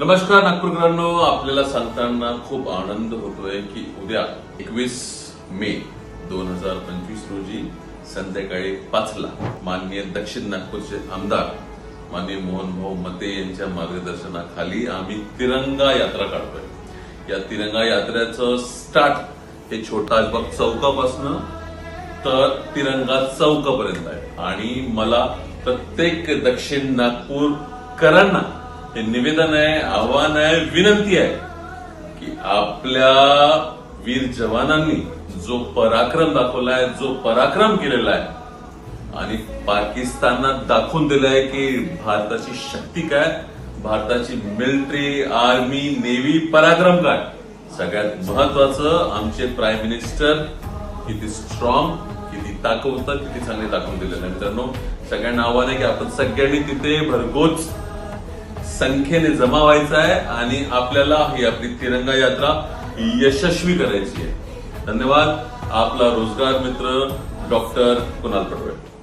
नमस्कार नागपूरकरांनो. आपल्याला सांगताना खूप आनंद होतोय की उद्या एकवीस मे दोन हजार पंचवीस रोजी संध्याकाळी पाचला माननीय दक्षिण नागपूरचे आमदार माननीय मोहन भाऊ मते यांच्या मार्गदर्शनाखाली आम्ही तिरंगा यात्रा काढतोय. या तिरंगा यात्रेचं स्टार्ट हे छोटा बाग चौकापासनं तर तिरंगा चौकापर्यंत आहे. आणि मला प्रत्येक दक्षिण नागपूरकरांना हे निवेदन आहे आव्हान आहे विनंती आहे की आपल्या वीर जवानांनी जो पराक्रम दाखवलाय जो पराक्रम केलेला आहे आणि पाकिस्तानात दाखवून दिलंय की भारताची शक्ती काय भारताची मिलिटरी आर्मी नेव्ही पराक्रम काय. सगळ्यात महत्वाचं आमचे प्राईम मिनिस्टर किती स्ट्रॉंग किती ताकदवर किती चांगले दाखवून दिलेलं. आहे मित्रांनो सगळ्यांना आव्हान आहे की आपण सगळ्यांनी तिथे भरघोस संख्येने जमा व्हायचं आहे आणि आपल्याला ही आपली तिरंगा यात्रा यशस्वी करायची आहे. धन्यवाद. आपला रोजगार मित्र डॉक्टर कुणाल पटोळे.